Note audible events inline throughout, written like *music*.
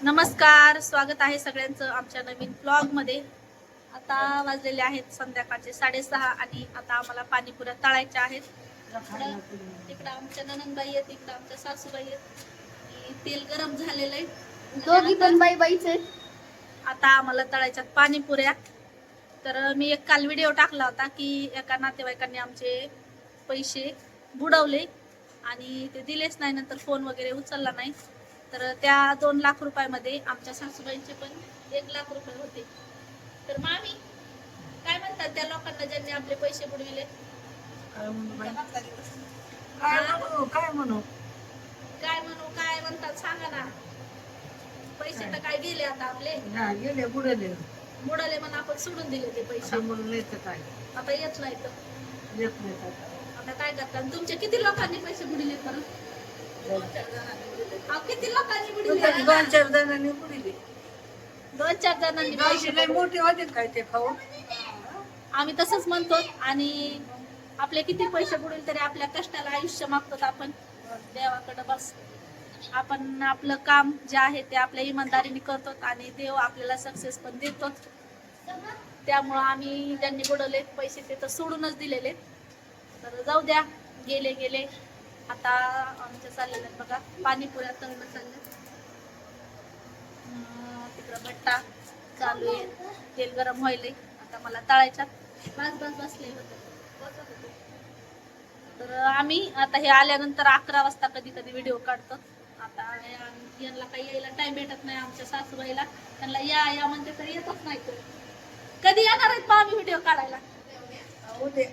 नमस्कार स्वागत आहे सगळ्यांचं आमच्या नवीन ब्लॉगमध्ये आता वाजलेले आहेत संध्याकाळचे साडेसहा आणि आता आम्हाला पाणीपुऱ्या तळायच्या आहेत. इकडं आमच्या ननंदबाई आहेत इकडं आमच्या सासूबाई आहेत. आणि तेल गरम झालेलं आहे. दोघी पण बाई बाईचे आता आम्हाला तळायच्यात पाणीपुऱ्या. तर मी एक काल व्हिडिओ टाकला होता की एका नातेवाईकांनी आमचे पैसे बुडवले आणि ते दिलेच नाही नंतर फोन वगैरे उचलला नाही. तर त्या दोन लाख रुपयामध्ये आमच्या सासूबाईंचे पण एक लाख रुपये होते. तर मामी काय म्हणतात त्या लोकांना ज्यांनी आपले पैसे बुडविले? काय म्हणू बाई? काय म्हणू काय म्हणू? काय म्हणू काय म्हणतात सांगा ना. पैसे तर काय गेले आता आपले? हा गेले बुडले. बुडाले म्हणून आपण सोडून दिले ते पैसे. समोर तर काय? आता येत नाही तर. येत नाही आता. आता काय करतात? तुमच्या किती लोकांनी पैसे बुडले परत अहो, दोन चार जणांनी दोन चार जणांनी पैसे लय मोठे होते काय ते खाऊन आम्ही तसंच म्हणतो आणि आपले किती पैसे बुडेल तरी आपल्या कष्टाला आयुष्य मागतो आपण. देवाकडे बस. आपण आपलं काम जे आहे ते आपल्या इमानदारीने करतो आणि देव आपल्याला सक्सेस पण देतो त्यामुळं आम्ही ज्यांनी बुडवले पैसे ते तर सोडूनच दिलेले. तर जाऊ द्या गेले गेले. आता आमच्या चाललेलं बघा. पाणीपुऱ्या तळणं चाललं तिकडं भट्टा चालू आहे. तेल गरम व्हायले आता मला तळायच्यात बस बस बसले होते. तर आम्ही आता हे आल्यानंतर अकरा वाजता कधी कधी व्हिडिओ काढतो. आता यांना काही यायला टाइम भेटत नाही आमच्या सासूबाईला. त्यांना या या म्हणते तर येतच नाही तो कधी येणार आहेत मामी व्हिडिओ काढायला? उद्या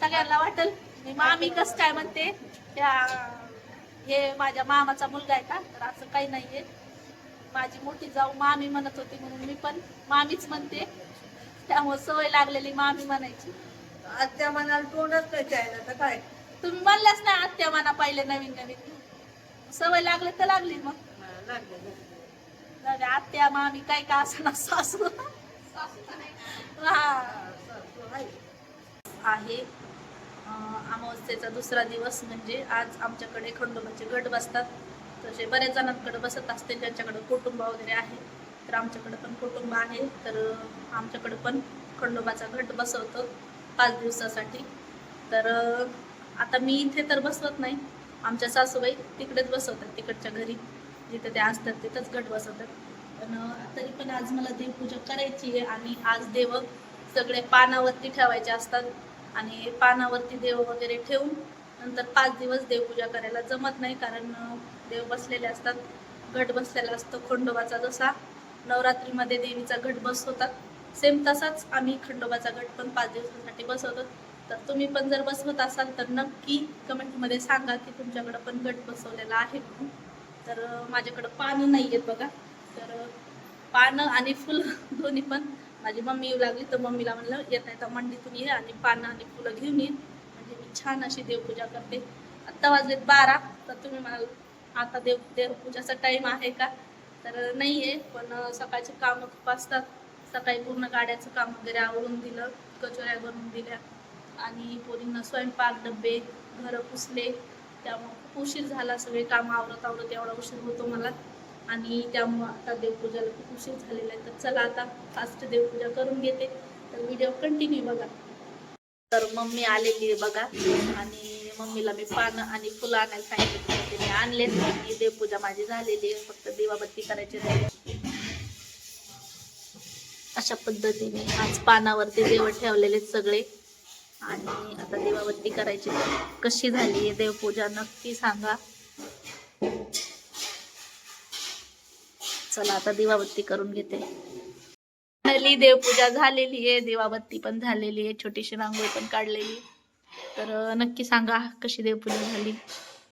सगळ्यांना वाटेल. मी मामी कस काय म्हणते त्या हे माझ्या मामाचा मुलगा आहे का? तर असं काही नाहीये. माझी मोठी जाऊ मामी म्हणत होती म्हणून मी पण मामीच म्हणते. त्यामुळे सवय लागलेली मामी म्हणायची. आत्या म्हणाल तोंडच काय चायला तर काय? तुम्ही म्हणल्याच ना आत्या म्हणा पाहिले नवीन नवीन. सवय लागली तर लागली मग. लागलं, लागलं. जाऊ दे, आत्या मामी काय का असं सासू. हा. सासू आहे. आहे. अं, अमावस्येचा दुसरा दिवस म्हणजे आज आमच्याकडे खंडोबाचे गट बसतात. तसे बऱ्याच जणांकडे बसत असते ज्यांच्याकडे कुटुंब वगैरे आहे. तर आमच्याकडे पण कुटुंब आहे. तर आमच्याकडं आमच्याकडे पण खंडोबाचा घट बसवतो पाच दिवसासाठी. तर आता मी इथे तर बसवत नाही. आमच्या सासूबाई तिकडेच बसवतात तिकडच्या घरी. जिथे ते असतात तिथंच घट बसवतात. पण तरी पण आज मला देवपूजा करायची आहे आणि आज देव सगळे पानावरती ठेवायचे असतात. आणि पानावरती देव वगैरे ठेवून नंतर पाच दिवस देवपूजा करायला जमत नाही कारण देव बसलेले असतात घट बसलेला असतो खंडोबाचा जसा. नवरात्रीमध्ये देवीचा घट बसवतात. सेम तसाच आम्ही खंडोबाचा घट पण पाच दिवसासाठी बसवतो. तर तुम्ही पण जर बसवत असाल तर नक्की कमेंटमध्ये सांगा की तुमच्याकडं पण गट बसवलेला आहे म्हणून. तर माझ्याकडं पानं नाही आहेत बघा. तर पानं आणि फुलं *laughs* दोन्ही पण. माझी मम्मी येऊ लागली तर मम्मीला म्हणलं येता येता मंडीतून ये आणि पानं आणि फुलं घेऊन ये. छान अशी देवपूजा करते. आत्ता वाजलेत बारा तर तुम्ही म्हणाल आता देव देवपूजाचा टाईम आहे का? तर नाही आहे पण सकाळचे कामं खूप असतात. सकाळी पूर्ण गाड्याचं काम वगैरे आवरून दिलं कचोऱ्या बनवून दिल्या. आणि पोरींना स्वयंपाक डबे घरं पुसले. त्यामुळं खूप उशीर झाला सगळे काम आवरत आवरत एवढा उशीर होतो मला. आणि त्यामुळं आता देवपूजाला खूप उशीर झालेला आहे. तर चला आता फास्ट देवपूजा करून घेते. तर व्हिडिओ कंटिन्यू बघा. तर मम्मी आलेली बघा. आणि मम्मीला मी पानं आणि फुलं आणायला सांगितलं. मी आणले. आणि देवपूजा माझी झालेली आहे. फक्त दिवाबत्ती करायची राहिली अशा पद्धतीने आज पानावरती देव ठेवलेले सगळे. आणि आता देवाबत्ती करायची कशी झाली आहे देवपूजा नक्की सांगा. चला आता दिवाबत्ती करून घेते. झाली देवपूजा झालेली आहे देवाबत्ती पण झालेली आहे छोटीशी रांगोळी पण काढलेली तर नक्की सांगा कशी देवपूजा झाली?